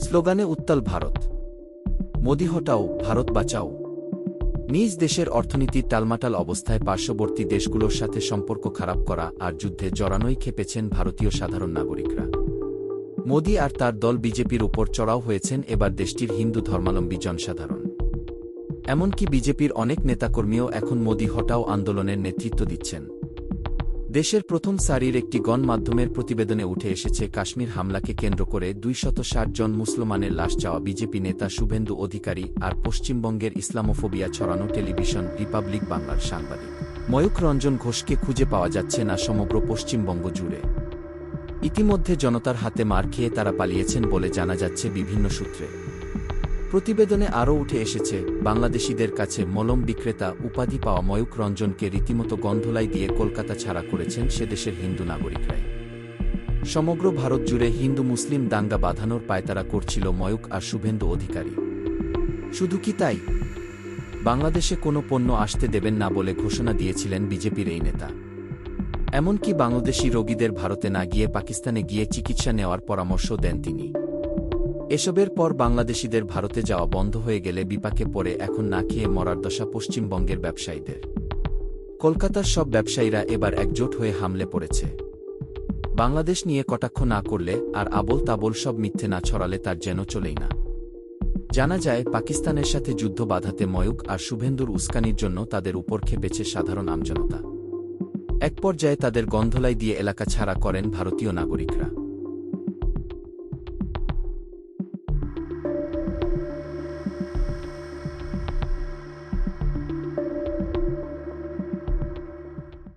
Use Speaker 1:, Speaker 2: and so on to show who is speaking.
Speaker 1: স্লোগানে উত্তাল ভারত। মোদি হটাও, ভারত বাঁচাও। নিজ দেশের অর্থনীতির টালমাটাল অবস্থায় পার্শ্ববর্তী দেশগুলোর সাথে সম্পর্ক খারাপ করা আর যুদ্ধে জড়ানোই খেপেছেন ভারতীয় সাধারণ নাগরিকরা। মোদি আর তার দল বিজেপির উপর চড়াও হয়েছেন এবার দেশটির হিন্দু ধর্মাবলম্বী জনসাধারণ। এমনকি বিজেপির অনেক নেতাকর্মীও এখন মোদি হটাও আন্দোলনের নেতৃত্ব দিচ্ছেন। দেশের প্রথম সারির একটি গণমাধ্যমের প্রতিবেদনে উঠে এসেছে, কাশ্মীর হামলাকে কেন্দ্র করে দুইশত জন মুসলমানের লাশ চাওয়া বিজেপি নেতা শুভেন্দু অধিকারী আর পশ্চিমবঙ্গের ইসলামোফোবিয়া ছড়ানো টেলিভিশন রিপাবলিক বাংলার সাংবাদিক। ময়ূক রঞ্জন ঘোষকে খুঁজে পাওয়া যাচ্ছে না সমগ্র পশ্চিমবঙ্গ জুড়ে। ইতিমধ্যে জনতার হাতে মার খেয়ে তারা পালিয়েছেন বলে জানা যাচ্ছে বিভিন্ন সূত্রে। প্রতিবেদনে আরও উঠে এসেছে, বাংলাদেশিদের কাছে মলম বিক্রেতা উপাধি পাওয়া ময়ূক রঞ্জনকে রীতিমতো গন্ধলাই দিয়ে কলকাতা ছাড়া করেছেন সে দেশের হিন্দু নাগরিকরাই। সমগ্র ভারত জুড়ে হিন্দু মুসলিম দাঙ্গা বাঁধানোর পায়তারা করছিল ময়ূক আর শুভেন্দু অধিকারী। শুধু কি তাই? বাংলাদেশে কোনো পণ্য আসতে দেবেন না বলে ঘোষণা দিয়েছিলেন বিজেপির এই নেতা। এমনকি বাংলাদেশি রোগীদের ভারতে না গিয়ে পাকিস্তানে গিয়ে চিকিৎসা নেওয়ার পরামর্শ দেন তিনি। এসবের পর বাংলাদেশিদের ভারতে যাওয়া বন্ধ হয়ে গেলে বিপাকে পড়ে এখন না খেয়ে মরার দশা পশ্চিমবঙ্গের ব্যবসায়ীদের। কলকাতার সব ব্যবসায়ীরা এবার একজোট হয়ে হামলে পড়েছে। বাংলাদেশ নিয়ে কটাক্ষ না করলে আর আবল তাবল সব মিথ্যে না ছড়ালে তার যেন চলেই না। জানা যায়, পাকিস্তানের সাথে যুদ্ধ বাধাতে ময়ূক আর শুভেন্দুর উস্কানির জন্য তাদের উপর খেপেছে সাধারণ আমজনতা। এক পর্যায়ে তাদের গন্ধলাই দিয়ে এলাকা ছাড়া করেন ভারতীয় নাগরিকরা।